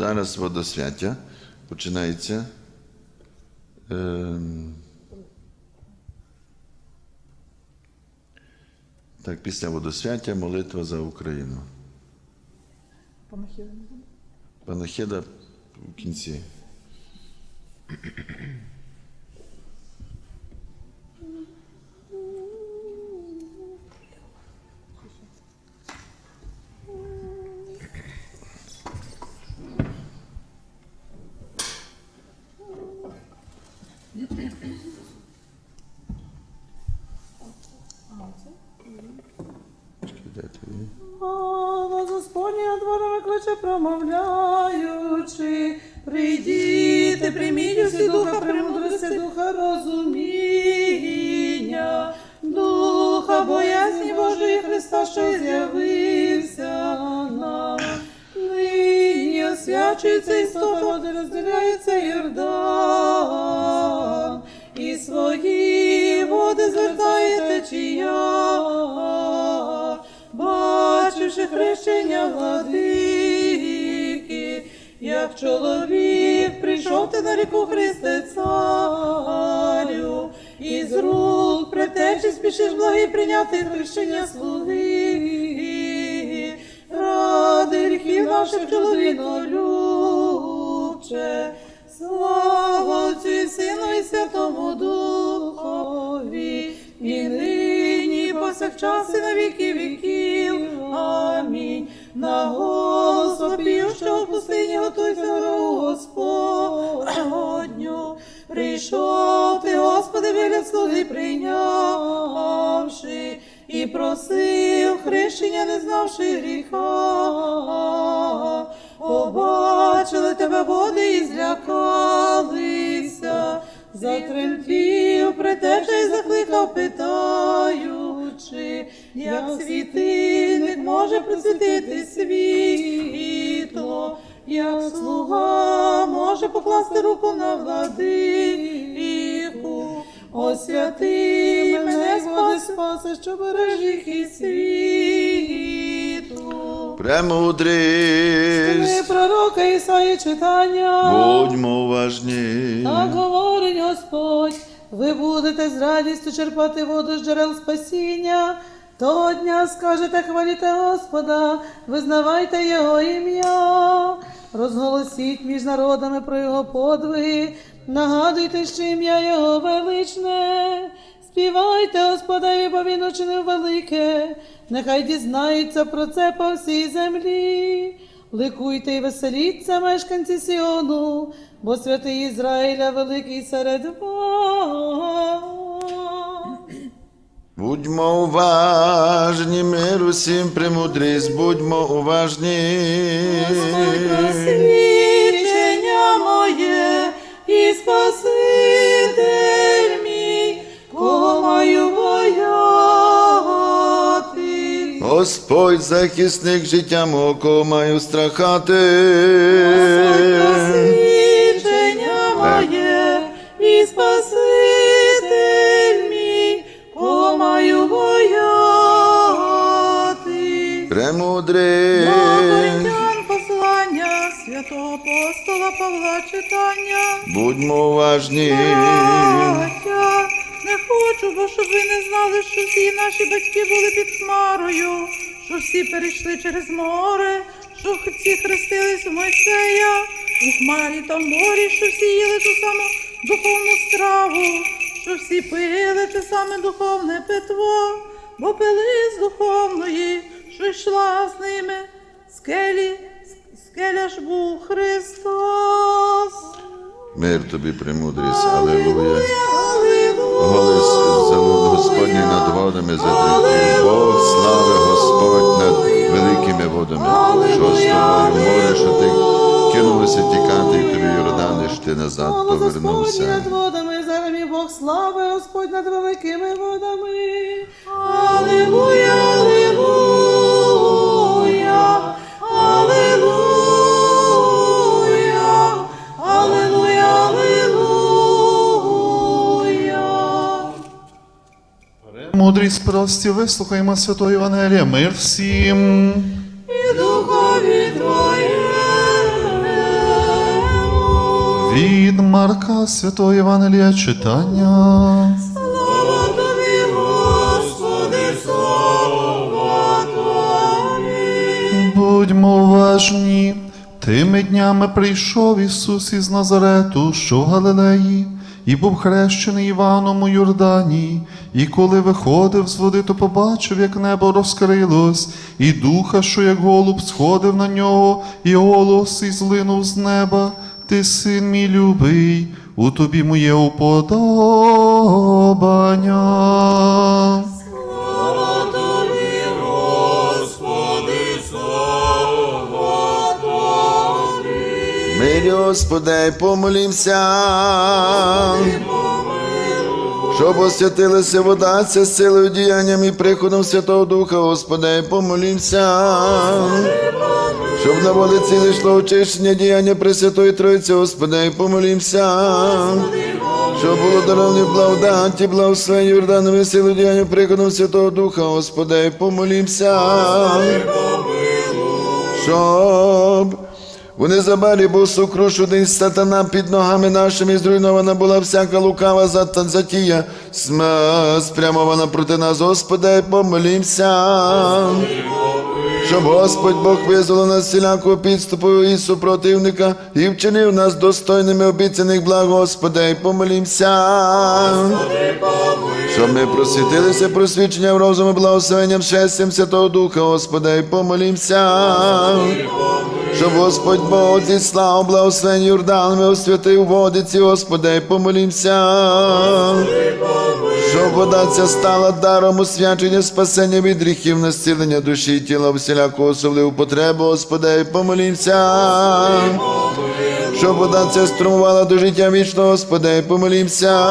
Зараз водосвяття починається. Ем, Так, після водосвяття молитва за Україну. Панахіда не буде? Панахида в кінці. Чекай, де над водами кличе, промовляючи. Прийдіте, прийміть усі духа премудрості, духа розуміння, духа боязні Божої Христа, що з'явився нам. Нині освячується істота, води розділяється Йордан, і свої води звертає течія, бачивши хрещення владики, як чоловік прийшов ти на ріку Христе царю, і з рук претечі спішиш благий прийняти хрещення слуги, ради гріхів наших чоловіно любче, слава Отцю і Сину і Святому Духові, і нині, і повсякчас, і на віки віків. На голос вопіющого в пустині готуйся дорогу Господню. Прийшов ти, Господи, вигляд слуги прийнявши, і просив хрещення, не знавши гріха. Побачили тебе води і злякалися, затремтів, притеча й закликав, питаючи, як світильник може присвітити світло, як слуга може покласти руку на владику. Освяти мене, Господи, спаси, що береш їх і світу. Ми Премудрість, пророка Ісаї читання. будьмо уважні. Так говорить Господь, ви будете з радістю черпати воду з джерел спасіння. Того дня скажете, хваліте Господа, визнавайте Його ім'я, розголосіть між народами про Його подвиги, нагадуйте, що ім'я Його величне. Співайте Господеві, бо він учинив велике, нехай дізнаються про це по всій землі. Ликуйте і веселіться, мешканці Сіону, бо святий Ізраїля великий серед вас. Будьмо уважні, мир усім премудрість, будьмо уважні. Просвідчення моє і Спаситель мій, кого маю бояти. Господь захисник життя мого, кого маю страхати. Просвідчення апостола Павла читання. будьмо уважні. Браття, не хочу, бо щоб ви не знали, що всі наші батьки були під хмарою, що всі перейшли через море, що всі хрестились у Мойсея, у хмарі та морі, що всі їли ту саму духовну страву, що всі пили те саме духовне питво, бо пили з духовної, що йшла з ними скелі, скеля ж був Христос. Мир тобі, премудрість, алелуя. Алілуя. Голос Господній над водами затримки. Бог слави Господь над великими водами. Що з тобою море, що ти кинулося тікати, і тобі Йордани, що ти назад повернувся. над водами, зараз Бог слави, Господь над великими водами. Алілуя, алілуя, Мудрість прості, вислухаймо Святого Євангелія. Мир всім. І духові Твоєму. Від Марка Святого Євангелія читання. Слава тобі, Господи, слава тобі. Будьмо уважні. Тими днями прийшов Ісус із Назарету, що в Галилеї, і був хрещений Іваном у Йордані. І коли виходив з води, то побачив, як небо розкрилось, і духа, що як голуб сходив на нього, і голос і злинув з неба. Ти син мій любий, у тобі моє уподобання. Господи, помолімся. Щоб освятилася вода ця силою діянням і приходом Святого Духа, Господи, помолімся. Щоб на води ціле йшло очищення діяння Пресвятої Троїці, Господи, помолімся. Щоб було даровні благодаті, благословення Йорданові силою діяння приходом Святого Духа, Господи, помолімся. Щоб у незабарі був сукрушений сатана під ногами нашими, зруйнована була всяка лукава затія, спрямована проти нас, Господи, помолімся. Щоб Господь Бог визволив нас всілякого підступу і супротивника і вчинив нас достойними обіцяних благ, Господи, помолімся. Щоб ми просвітилися просвіченням розуму, благословенням щастям Святого Духа, Господи, помолімся. Щоб Господь Бог зіслав благословень Йорданами, освятив водиці, Господи, помолімся. Щоб вода ця стала даром освячення, спасення від гріхів, насцілення душі і тіла, всіляку особливу потребу, Господи, помолімся. Щоб вода ця струмувала до життя вічного, Господи, помолімся.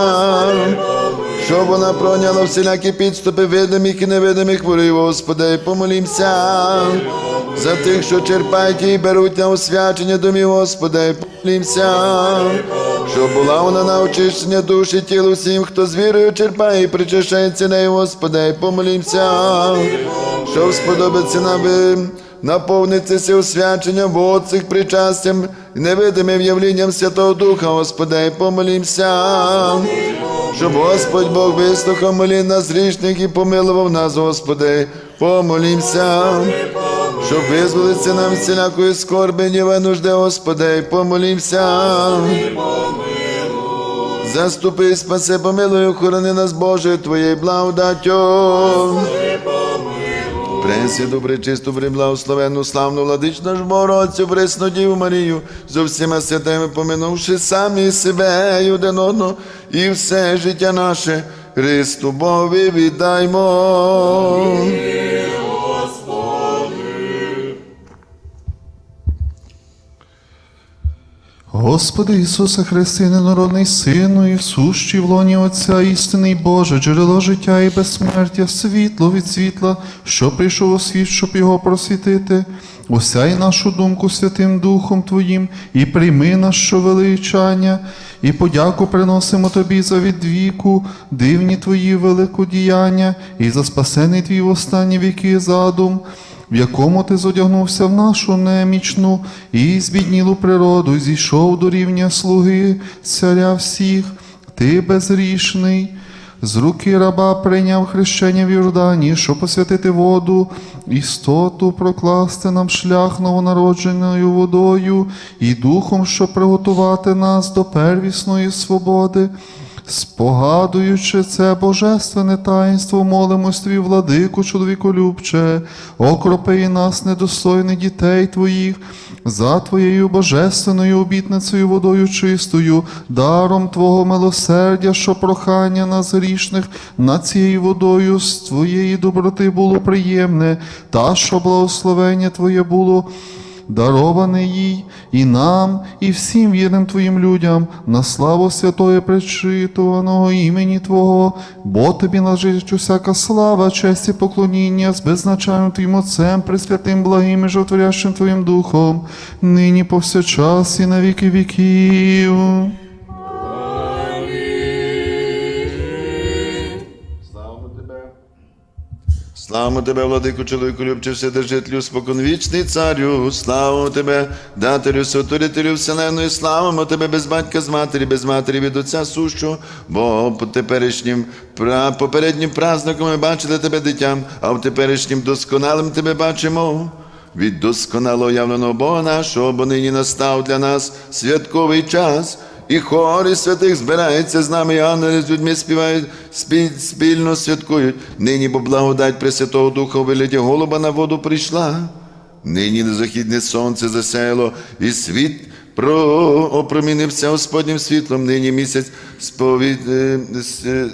Щоб вона проняла всілякі підступи видимих і невидимих ворів, Господи, помолімся. За тих, що черпають і беруть на освячення домів, Господи, помолімся. Щоб була вона на очищення душі тілу всім, хто з вірою черпає і причащається нею, Господи, помолімся. Щоб сподобиться нам би наповнитися освяченням вод цих причастям і невидимим явлінням Святого Духа, Господи, помолімся. Щоб Господь Бог вислухав молінь нас грішних і помилував нас, Господи, помолімся. Щоб визволитися нам всілякої скорби, ніве нужди, Господи, помолімся. Заступи, спаси, помилуй, охорони нас, Боже, Твоєю благодаттю. Пресі, добре, чисту, благословенну, славну владичну наш Богородцю, пресну Діву Марію, зо всіма святими поминувши самі себе і один одного, і все життя наше Христу Богові віддаймо. Господи Ісусе Христе, ненародний Сину, і сущий в лоні Отця, істинний Боже, джерело життя і безсмертя, світло від світла, що прийшов у світ, щоб його просвітити. Осяй нашу думку Святим Духом Твоїм, і прийми наше величання, і подяку приносимо Тобі за відвіку, дивні Твої великодіяння, і за спасений Твій в останні віки задум в якому ти зодягнувся в нашу немічну і збіднілу природу, зійшов до рівня слуги царя всіх, ти безрішний. З руки раба прийняв хрещення в Йордані, щоб посвятити воду, істоту прокласти нам шлях новонародженою водою і духом, щоб приготувати нас до первісної свободи. Спогадуючи це божественне таїнство, молимось Твій, владику, чоловіколюбче, окропи нас, недостойних дітей Твоїх, за Твоєю божественною обітницею водою чистою, даром Твого милосердя, що прохання нас грішних над цією водою з Твоєї доброти було приємне, та що благословення Твоє було дароване їй і нам, і всім вірним Твоїм людям, на славу святої причитуваного імені Твого, бо тобі належить усяка слава, честь і поклоніння з беззначальним Твоїм Отцем, пресвятим благим і животворящим Твоїм Духом, нині повсякчас і на віки віків. Славимо тебе, владику, чоловіку, любче, вседержителю, споконвічний царю, славимо тебе, дателю, сотворителю вселеної, славимо тебе без батька з матері, без матері від отця сущого, бо по теперішнім попереднім праздником ми бачили тебе дитям, а в теперішнім досконалим тебе бачимо. Від досконало явленого Бога нашого, бо нині настав для нас святковий час. І хори святих збирається з нами, і ангели з людьми співають, спіль, спільно святкують. Нині бо благодать Пресвятого Духа у вигляді голуба на воду прийшла. Нині незахідне сонце засяяло, і світ про опромінився Господнім світлом. Нині місяць сповід, е, с- е,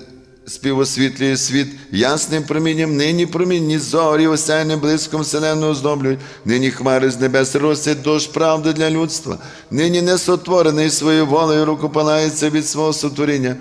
співосвітлює світ ясним промінням, нині промінні зорі осяйним блиском вселенну оздоблюють, нині хмари з небес ростять дощ правди для людства, нині несотворений своєю волею рукопалається від свого сотворіння.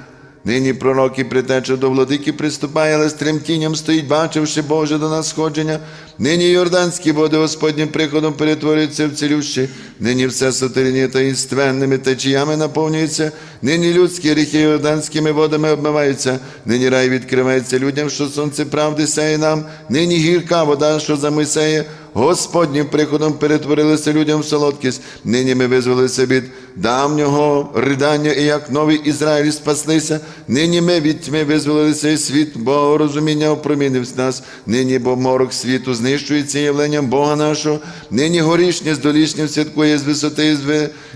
Нині пророк і притеча до владики приступає, але з тремтінням стоїть, бачивши Боже до нас сходження. Нині йорданські води Господнім приходом перетворюються в цілющі. Нині все сотворіння таїнственними течіями наповнюється. Нині людські гріхи йорданськими водами обмиваються. Нині рай відкривається людям, що сонце правди сяє нам. Нині гірка вода, що за Мойсея, Господнім приходом перетворилися людям в солодкість. Нині ми визволилися від давнього ридання, і як новий Ізраїль спаслися. Нині ми від тьми визволилися і світ, бо розуміння опромінив нас. Нині бо морок світу знищується явленням Бога нашого. Нині горішнє з долішнім святкує з висоти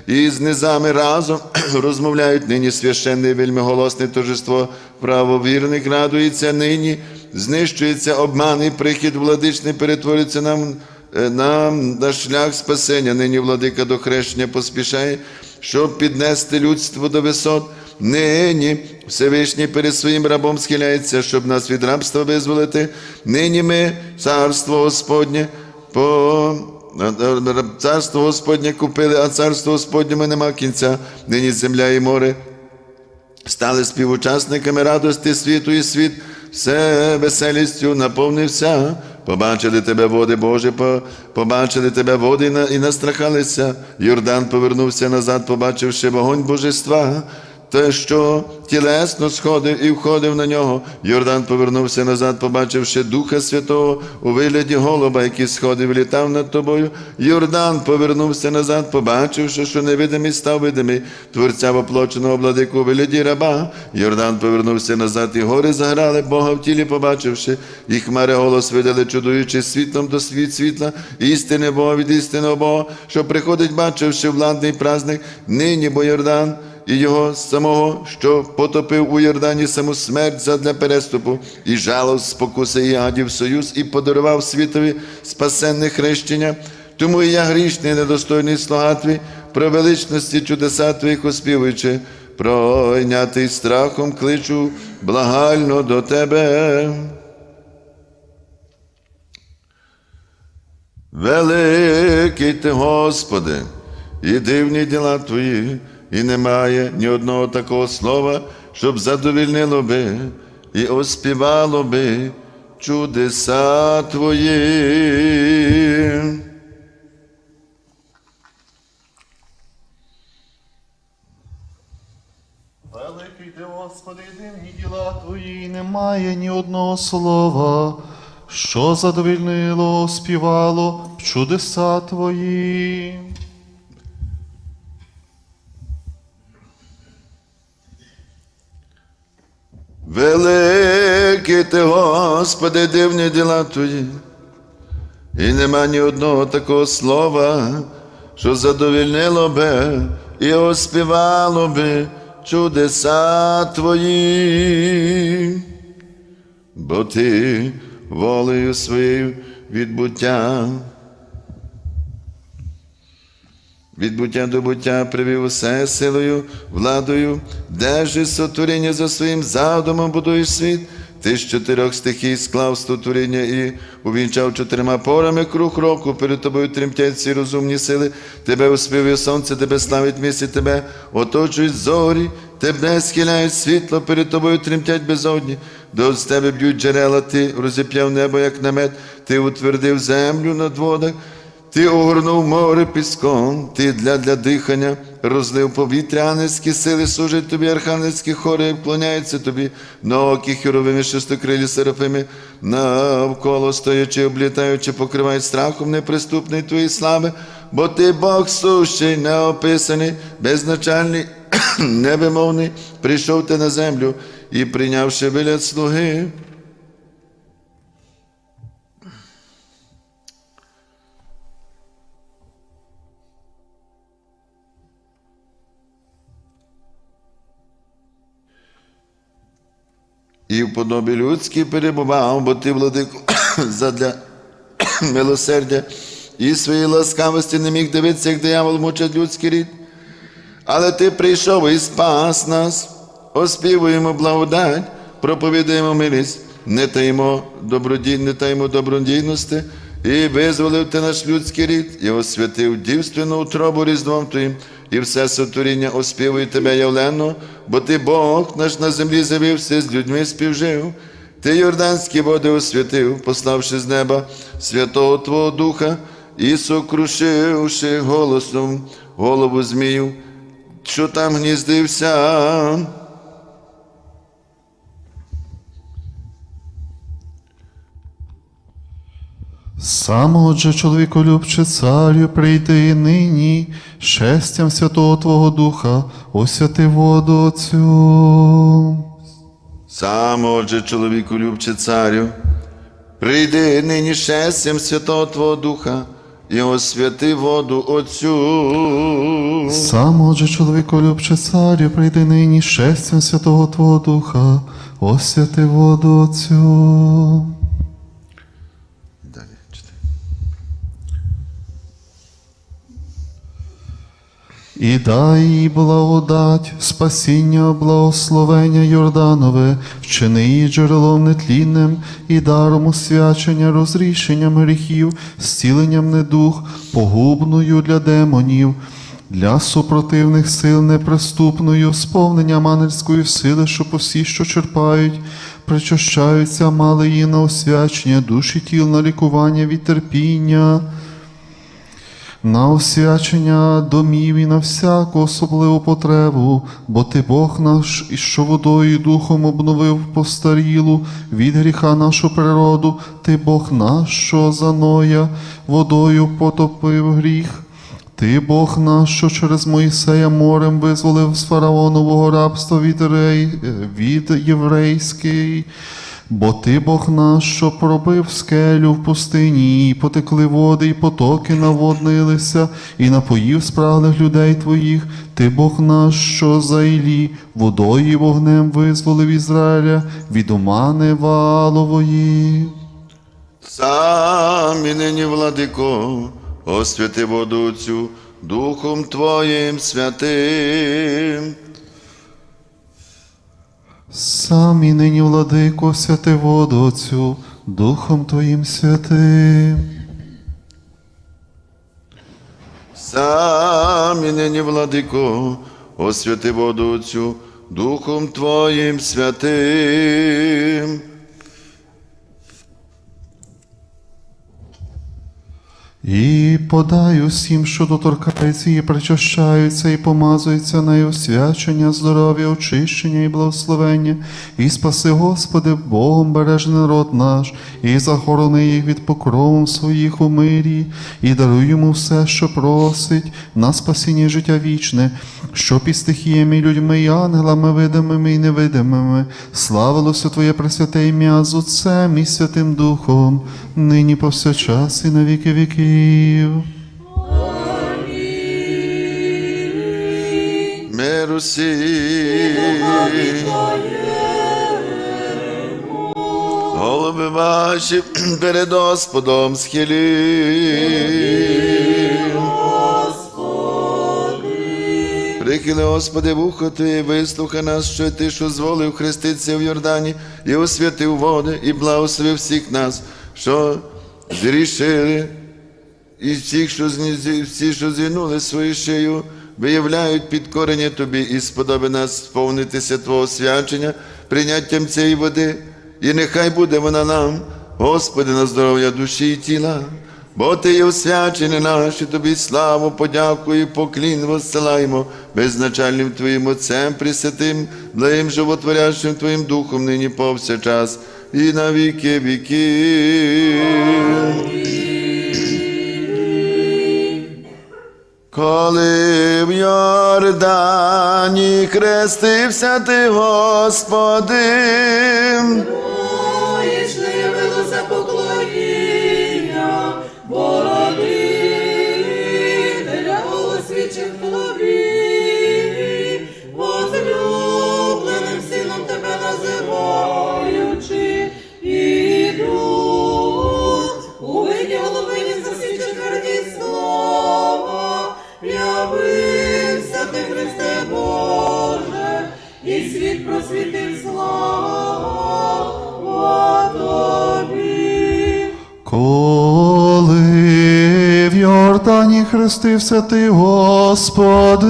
і з, низами разом розмовляють. Нині священне і вельмиголосне торжество правовірних радується нині знищується обман і прихід владичний перетворюється нам, е, нам на шлях спасення. Нині владика до хрещення поспішає, щоб піднести людство до висот. Нині Всевишній перед своїм рабом схиляється, щоб нас від рабства визволити. Нині ми, царство Господнє, по царство Господнє купили, а царство Господньому нема кінця. Нині земля і море стали співучасниками радості світу і світ все веселістю наповнився. Побачили тебе, води Боже, побачили тебе води і настрахалися. Йордан повернувся назад, побачивши вогонь божества. Те, що тілесно сходив і входив на нього. Йордан повернувся назад, побачивши Духа Святого у вигляді голуба, який сходив, і літав над тобою. Йордан повернувся назад, побачивши, що невидимий став видимий, творця воплоченого владику у вигляді раба. Йордан повернувся назад, і гори заграли, Бога в тілі побачивши, і хмари голос видали, чудуючи світлом до світ світла, істини Бога від істинного Бога, що приходить, бачивши владний праздник, нині бо Йордан і його самого, що потопив у Йордані саму смерть задля переступу, і жалоб спокуси і гадів союз, і подарував світові спасенне хрещення. Тому і я грішний, недостойний слуга твій, про величності чудеса твоїх оспівуючи, пройнятий страхом кличу благально до тебе. Великий ти, Господи, і дивні діла Твої, і немає ні одного такого слова, щоб задовільнило би і оспівало би чудеса Твої. Великий ти, Господи, дивні діла твої, немає ні одного слова, що задовільнило, співало чудеса твої. Великий ти, Господи, дивні діла Твої, і нема ні одного такого слова, що задовільнило би і оспівало би чудеса Твої, бо Ти волею своєю від буття від буття до буття привів усе силою, владою, держиш сотворіння за своїм задумом будуєш світ. Ти з чотирьох стихій склав створіння і увінчав чотирма порами круг року, перед тобою тремтять всі розумні сили, тебе успівує сонце, тебе славить місці, тебе оточують зорі, тебе схиляють світло, перед тобою тремтять безодні, до з тебе б'ють джерела, ти розіп'яв небо, як намет, ти утвердив землю над водах. Ти огорнув море піском, ти для, для дихання розлив повітря, ангельські сили служать тобі, архангельські хори вклоняються тобі, ноги хіровими шестокрилі серафими, навколо стоячи, облітаючи, покривають страхом неприступний твої слави, бо ти Бог сущий, неописаний, безначальний, невимовний, прийшов ти на землю і прийнявши вигляд слуги. І в подобі людській перебував, бо ти, владику, задля милосердя і своєї ласкавості не міг дивитися, як диявол мучить людський рід. Але ти прийшов і спас нас, оспівуємо благодать, проповідуємо милість, не таїмо добродій, не таїмо добродійності, і визволив ти наш людський рід, і освятив дівственну утробу різдвом Твоїм, і все сотворіння оспівує тебе явлено, бо ти Бог наш на землі з'явився, з людьми співжив. Ти Йорданські води освятив, пославши з неба Святого Твого Духа, і сокрушивши голосом голову змію, що там гніздився. Сам отже, чоловіколюбче царю, прийди нині, шестям Святого Твого Духа, освяти воду цю. Сам, отже, чоловіку любче царю, прийди нині шестям Святого Твого Духа і освяти воду Отцю. Сам отже, чоловіколюбче царю, прийди нині, шестям Святого Твого Духа, освяти воду цю. І дай благодать, спасіння, благословення Йорданове, вчини її джерелом нетлінним і даром освячення, розрішенням гріхів, зціленням недух, погубною для демонів, для супротивних сил неприступною, сповненням ангельської сили, що усі, що черпають, причащаються, мали її на освячення, душі тіл на лікування від терпіння на освячення домів і на всяку особливу потребу, бо ти Бог наш, і що водою і духом обновив постарілу від гріха нашу природу, ти Бог наш, що за Ноя водою потопив гріх. Ти Бог наш, що через Моїсея морем визволив з фараонового рабства від, рей, від єврейський. Бо ти Бог наш, що пробив скелю в пустині, і потекли води, і потоки наводнилися, і напоїв спраглих людей твоїх. Ти Бог наш, що за водою вогнем визволив Ізраїля від омани валової. Сам і нині, владико, освяти воду цю Духом Твоїм святим. Сам і нині, владико, святи воду Отцю, Духом Твоїм святим. Сам і нині, владико, освяти воду цю Духом Твоїм святим. І подай усім, що доторкається і причащаються, і помазуються на освячення, здоров'я, очищення і благословення, і спаси, Господи, Богом бережи народ наш, і захорони їх від покровом своїх у мирі, і даруй йому все, що просить, на спасіння життя вічне, що під стихіями, людьми і ангелами, видимими і невидимими, славилося Твоє пресвяте ім'я з Отцем і Святим Духом, нині повсякчас і на віки віків. Миру всім. Голови ваші перед Господом схилі. Прихили, Господи, вухо Ти, вислухай нас, що Ти, що зволив хреститися в Йордані, і освятив води, і благословив всіх нас, що зрішили, і всіх, що зні- всі, що зігнули свою шию, виявляють підкорення Тобі і сподоби нас сповнитися Твого свячення прийняттям цієї води, і нехай буде вона нам, Господи, на здоров'я душі і тіла, Бо ти є освячений наш, і тобі славу, подяку і поклін воссилаємо безначальним Твоїм Отцем Пресвятим, благим животворящим Твоїм Духом нині повсякчас і на віки віків. Коли в Йордані хрестився ти, Господи, Хрестився ти, Господи,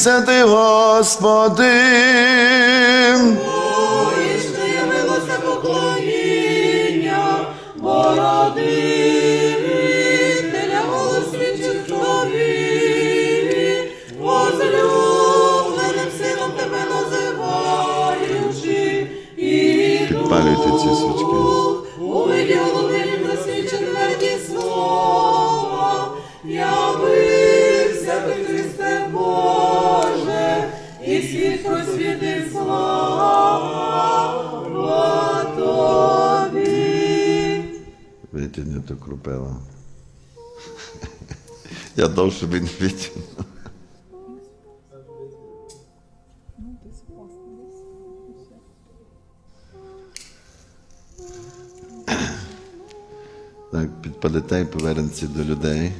хрестився не то крупела. Я довше би не відтягнув. Так, підпалите і повернеться до людей.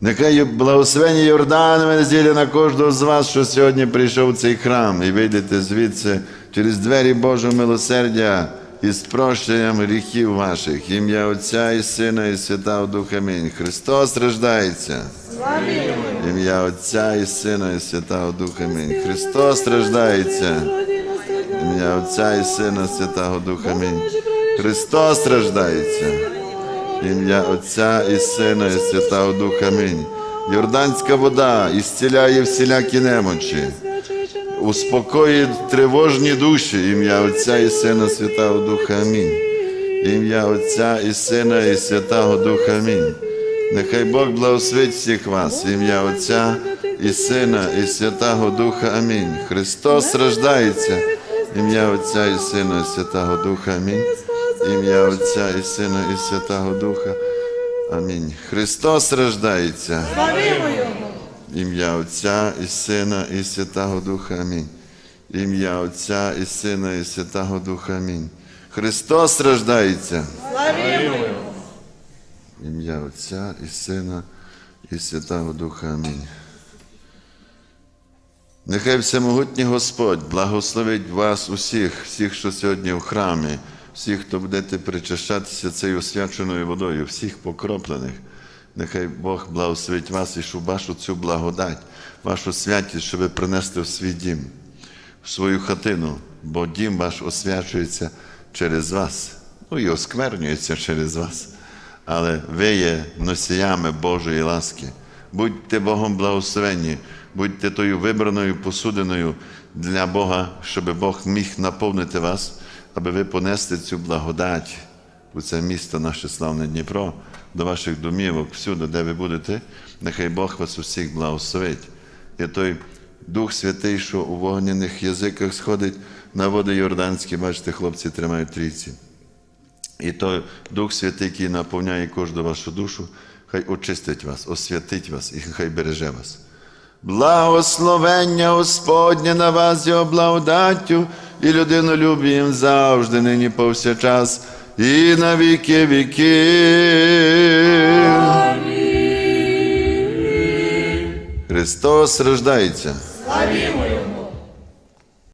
Нехай благословення Йорданове неділя на кожного з вас, що сьогодні прийшов в цей храм, і вийдете звідси через двері Божого милосердя із прощенням гріхів ваших. Ім'я Отця і Сина, і Святого Духа. Амінь. Христос рождається. Ім'я Отця і Сина, і Святого Духа. Амінь. Христос страждається. Ім'я Отця і Сина, Святого Духа. Амінь. Христос страждається. Ім'я Отця і Сина, і Святого Духа. Амінь. Йорданська вода ісціляє всілякі немочі, успокоїть тривожні душі. Ім'я Отця і Сина, Святого Духа. Амінь. Ім'я Отця і Сина, і Святого Духа. Амінь. Нехай Бог благословить всіх вас. Ім'я Отця і Сина, і Святого Духа. Амінь. Христос рождається. Ім'я Отця і Сина, і Святого Духа. Амінь. Ім'я Отця і Сина, і Святого Духа. Амінь. Христос рождається. Славімо Його! Ім'я Отця і Сина, і Святого Духа. Амінь. Ім'я Отця і Сина, і Святого Духа. Амінь. Христос Його! Ім'я Отця і Сина, і Святого Духа. Амінь. Нехай всемогутній Господь благословить вас усіх, всіх, що сьогодні в храмі, всіх, хто будете причащатися цією освяченою водою, всіх покроплених. Нехай Бог благословить вас і щоб вашу цю благодать, вашу святість, щоб ви принесли в свій дім, в свою хатину, бо дім ваш освячується через вас, ну і осквернюється через вас. Але ви є носіями Божої ласки. Будьте Богом благословенні, будьте тою вибраною посудиною для Бога, щоб Бог міг наповнити вас, аби ви понесли цю благодать у це місто, наше славне Дніпро, до ваших домівок, всюди, де ви будете. Нехай Бог вас усіх благословить. І той Дух Святий, що у вогняних язиках сходить на води Йорданські, бачите, хлопці тримають трійці. І той Дух Святий, який наповняє кожну вашу душу, хай очистить вас, освятить вас і хай береже вас. Благословення Господнє на вас його благодаттю і людинолюбієм завжди, нині повсякчас, і на віки віки. Христос рождається. Славімо